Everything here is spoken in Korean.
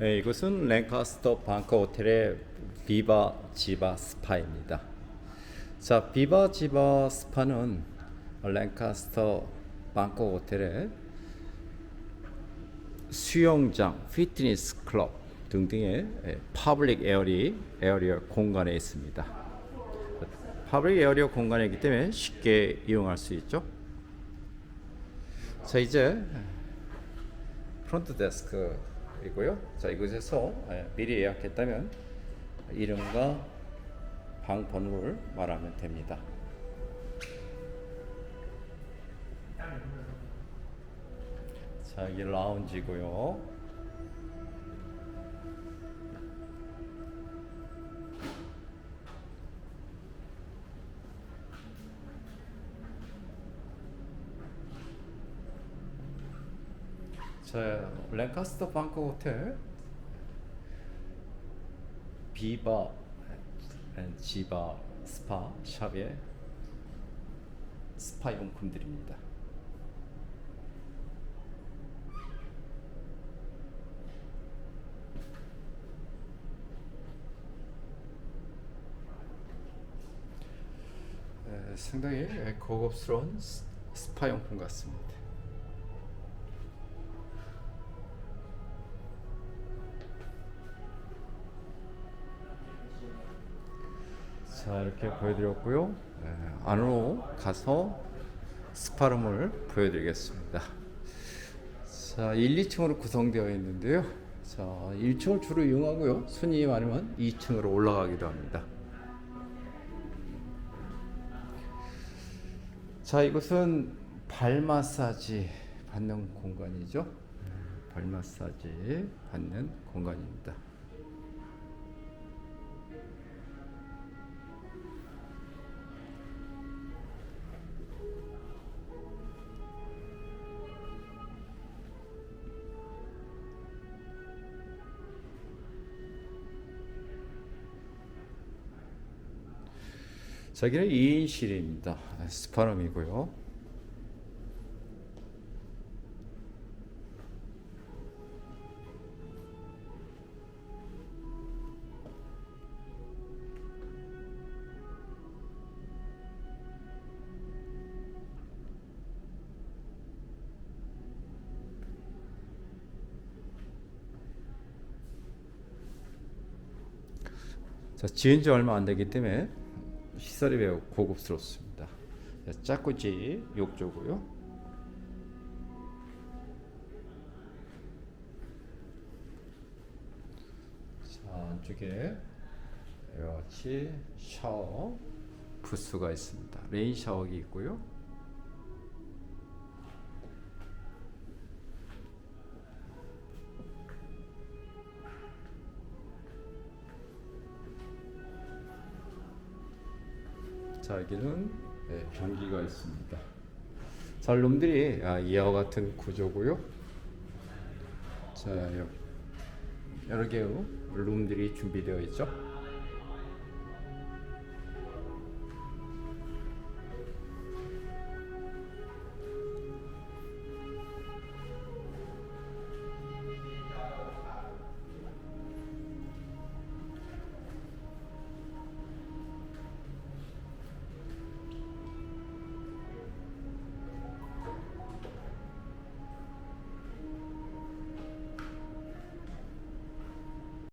네, 이곳은 랭카스터 방커 호텔의 비바 지바 스파입니다. 자, 비바 지바 스파는 랭카스터 방커 호텔의 수영장, 피트니스 클럽 등등의 예, 파블릭 에어리 에어리어 공간에 있습니다. 파블릭 에어리어 공간이기 때문에 쉽게 이용할 수 있죠. 자, 이제 프론트 데스크 이고요. 자 이곳에서 예, 미리 예약했다면 이름과 방 번호를 말하면 됩니다. 자 여기 라운지고요. 자, 랭카스터 방커 호텔 비바 앤 지바 스파 샵의 스파 용품들입니다. 에, 상당히 고급스러운 스- 스파 용품 같습니다. 자 이렇게 보여드렸고요. 예, 안으로 가서 스파룸을 보여드리겠습니다. 자 1, 2층으로 구성되어 있는데요. 자 1층을 주로 이용하고요. 손님이 많으면 2층으로 올라가기도 합니다. 자 이곳은 발 마사지 받는 공간이죠. 발 마사지 받는 공간입니다. 저기는 2인실입니다. 스파룸이고요. 자, 지은 지 얼마 안 되기 때문에 시설이 매우 고급스럽습니다. 자, 짜꾸지 욕조고요. 자, 안쪽에 이와 같이 샤워 부스가 있습니다. 레인 샤워기 있고요. 자 여기는 네, 변기가 있습니다. 자 룸들이 아, 이와 같은 구조고요. 자 여- 여러 개의 룸들이 준비되어 있죠.